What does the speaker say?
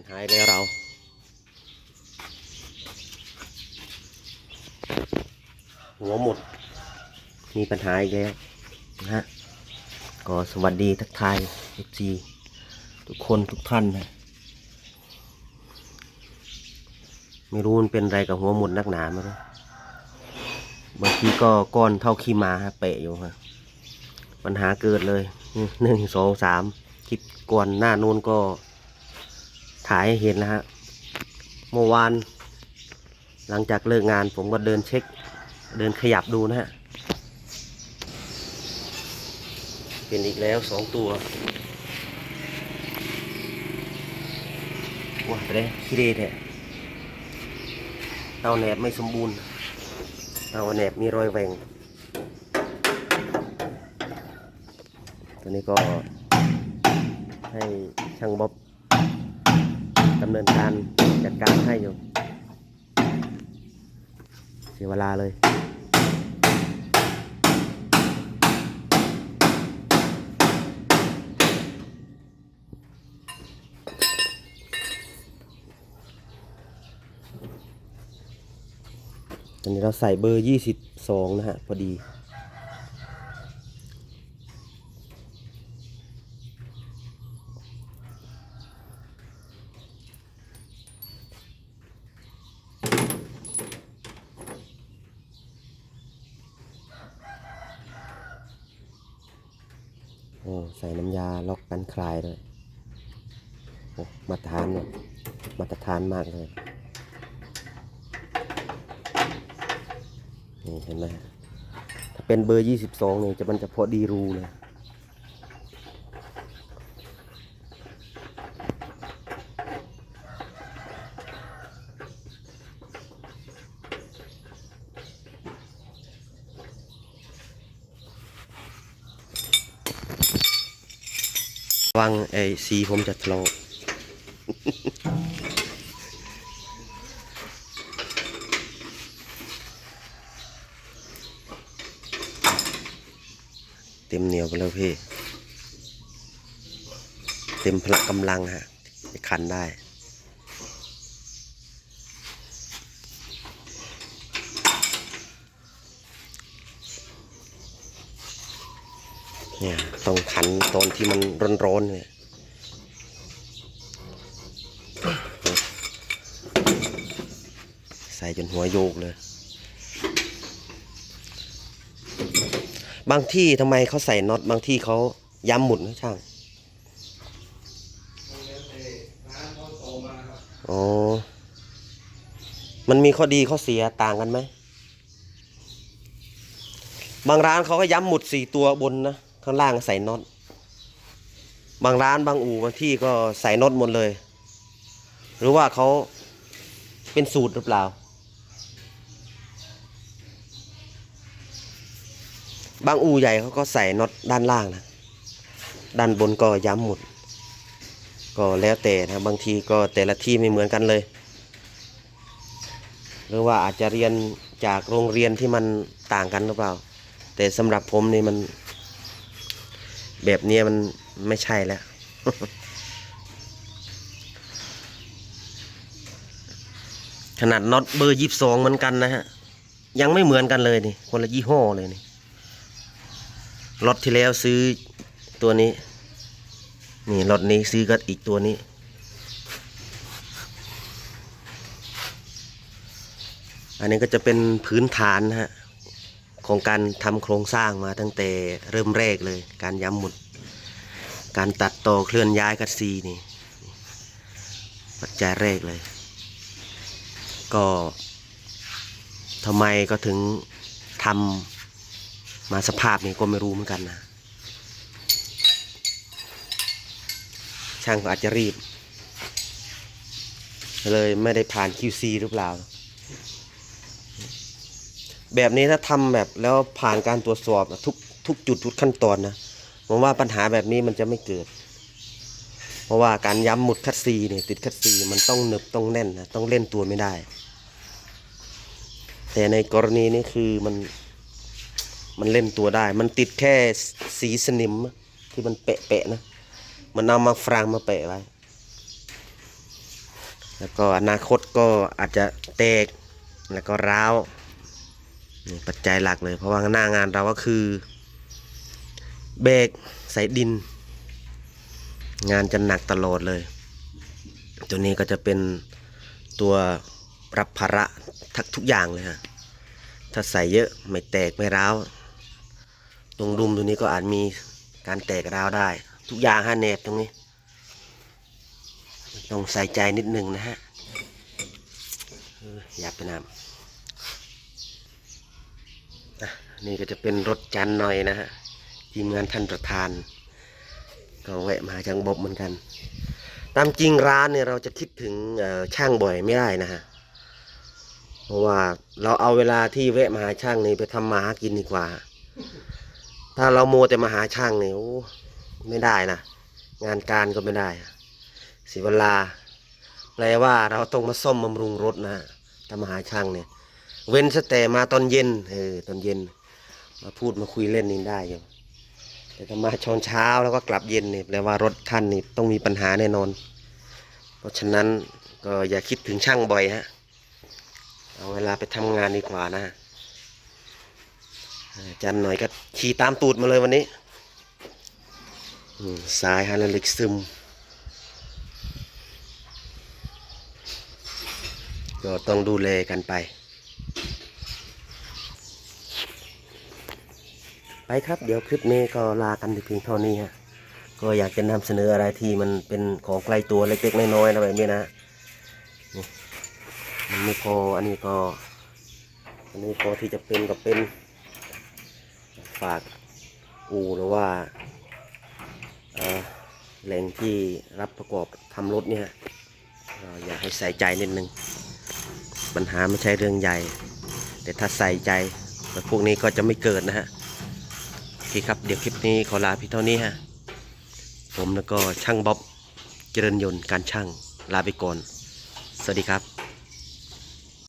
ปัญหาอีกแล้วเราหัวหมด มีปัญหาอีกแล้วนะฮะก็สวัสดีทักทายเอฟซีทุกคนทุกท่านนะไม่รู้มันเป็นอะไรกับหัวหมุนนักหนาไม่รู้บางทีก็ก้อนเท่าขี้มาฮะเปะอยู่ฮะปัญหาเกิดเลยหนึ่งสองสามคลิปก่อนหน้านู้นก็ ถ่ายให้เห็นนะฮะเมื่อวาน หลังจากเลิกงานผมก็เดินเช็ค เดินขยับดูนะฮะเป็นอีกแล้วสองตัวว้าไปเลยขี้เดแท้เตาแหนบไม่สมบูรณ์เตาแหนบมีรอยแหว่งตัวนี้ก็ให้ช่างบ๊อบ ดำเนินการจัดการให้อยู่ เสียเวลาเลยตอนนี้เราใส่เบอร์ยี่สิบสองนะฮะ พอดี ใส่น้ำยาล็อกกันคลายด้วยโอ้มาตรฐานเนี่ยมาตรฐานมากเลย นี่เห็นไหมถ้าเป็นเบอร์ยี่สิบสองเนี่ยจะมันจะพอดีรูเลย วังไอ้สีผมจะทะเลาะเต็มเหนียวไปแล้วพี่ เต็มพละกำลังฮะ จะคันได้ เนี่ยต้องขันตอนที่มันร้อนๆเนี่ยใส่จนหัวโยกเลย บางที่ทำไมเขาใส่น็อตบางที่เขาย้ำหมุดนะช่างอ๋อ มันมีข้อดีข้อเสียต่างกันไหม บางร้านเขาก็ย้ำหมุดสี่ตัวบนนะ ข้างล่างใส่น็อตบางร้านบางอู่บางที่ก็ใส่น็อตหมดเลย หรือว่าเขาเป็นสูตรหรือเปล่า บางอู่ใหญ่เขาก็ใส่น็อตด้านล่างนะด้านบนก็ย้ำหมด ก็แล้วแต่นะบางทีก็แต่ละที่ไม่เหมือนกันเลย หรือว่าอาจจะเรียนจากโรงเรียนที่มันต่างกันหรือเปล่า แต่สำหรับผมนี่มัน แบบนี้มันไม่ใช่แล้วขนาดน็อตเบอร์ยี่สองเหมือนกันนะฮะ ยังไม่เหมือนกันเลยนี่ คนละยี่ห้อเลยนี่รถที่แล้วซื้อตัวนี้ นี่รถนี้ซื้อก็อีกตัวนี้ อันนี้ก็จะเป็นพื้นฐานนะฮะ ของการทำโครงสร้างมาตั้งแต่เริ่มแรกเลย การย้ำหมุด การตัดต่อเคลื่อนย้ายกัดซีนี่ ปัจจัยแรกเลย ก็ทำไมก็ถึงทำมาสภาพนี้ก็ไม่รู้เหมือนกันนะ ช่างก็อาจจะรีบ เลยไม่ได้ผ่าน QC หรือเปล่า แบบนี้ถ้าทำแบบแล้วผ่านการตรวจสอบทุกทุกจุดทุกขั้นตอนนะผมว่าปัญหาแบบนี้มันจะไม่เกิด เพราะว่าการย้ำหมุดคัดซีเนี่ยติดคัดซีมันต้องหนึบต้องแน่นนะต้องเล่นตัวไม่ได้ แต่ในกรณีนี้คือมันมันเล่นตัวได้ มันติดแค่สีสนิมที่มันเปะๆนะ มันเอามาฟรางมาเปะไว้ แล้วก็อนาคตก็อาจจะแตกแล้วก็ร้าว ปัจจัยหลักเลย เพราะว่าหน้างานเราก็คือเบรกใส่ดิน งานจะหนักตลอดเลย ตัวนี้ก็จะเป็นตัวรับภาระทักทุกอย่างเลยฮะถ้าใส่เยอะไม่แตกไม่ร้าวตรงดุมตัวนี้ก็อาจมีการแตกร้าวได้ ทุกอย่างฮะเนบตรงนี้ ต้องใส่ใจนิดนึงนะฮะอออย่าไปนำอะ นี่ก็จะเป็นรถจันทร์หน่อยนะฮะทีมงานท่านประธาน ก็แวะมาจังบบเหมือนกัน ตามจริงร้านเนี่ยเราจะคิดถึงช่างบ่อยไม่ได้นะฮะเพราะว่าเราเอาเวลาที่แวะมาหาช่างนี่ไปทำมาหากินดีกว่า ถ้าเราโมแต่มาหาช่างเนี่ยโอ้ไม่ได้นะงานการก็ไม่ได้เสียเวลาแปลว่าเราต้องมาซ่อมบำรุงรถนะถ้ามาหาช่างเนี่ยเว้นแต่มาตอนเย็นเออตอนเย็น มาพูดมาคุยเล่นนี่ได้อยู่แต่ถ้ามาชอนเช้าแล้วก็กลับเย็นนี่แปลว่ารถท่านนี่ต้องมีปัญหาแน่นอน เพราะฉะนั้นก็อย่าคิดถึงช่างบ่อยฮะเอาเวลาไปทำงานดีกว่านะจันหน่อยก็ขี่ตามตูดมาเลยวันนี้สายฮานาลิกซึม ก็ต้องดูแลกันไป ไปครับเดี๋ยวคลิปนี้ก็ลากันเพียงเท่านี้ฮะก็อยากจะนำเสนออะไรที่มันเป็นของไกลตัวเล็กๆน้อยๆนะแบบนี้นะนี่มันไม่พออันนี้ก็อันนี้พอที่จะเป็นก็เป็นฝากอูหรือว่าแหล่งที่รับประกอบทำรถเนี่ยอยากให้ใส่ใจนิดนึง ปัญหาไม่ใช่เรื่องใหญ่ แต่ถ้าใส่ใจแบบพวกนี้ก็จะไม่เกิดนะฮะ เคครับเดี๋ยวคลิปนี้ขอลาพี่เท่านี้ฮะ ผมแล้วก็ช่างบ๊อบเจริญยนต์การช่างลาไปก่อน สวัสดีครับ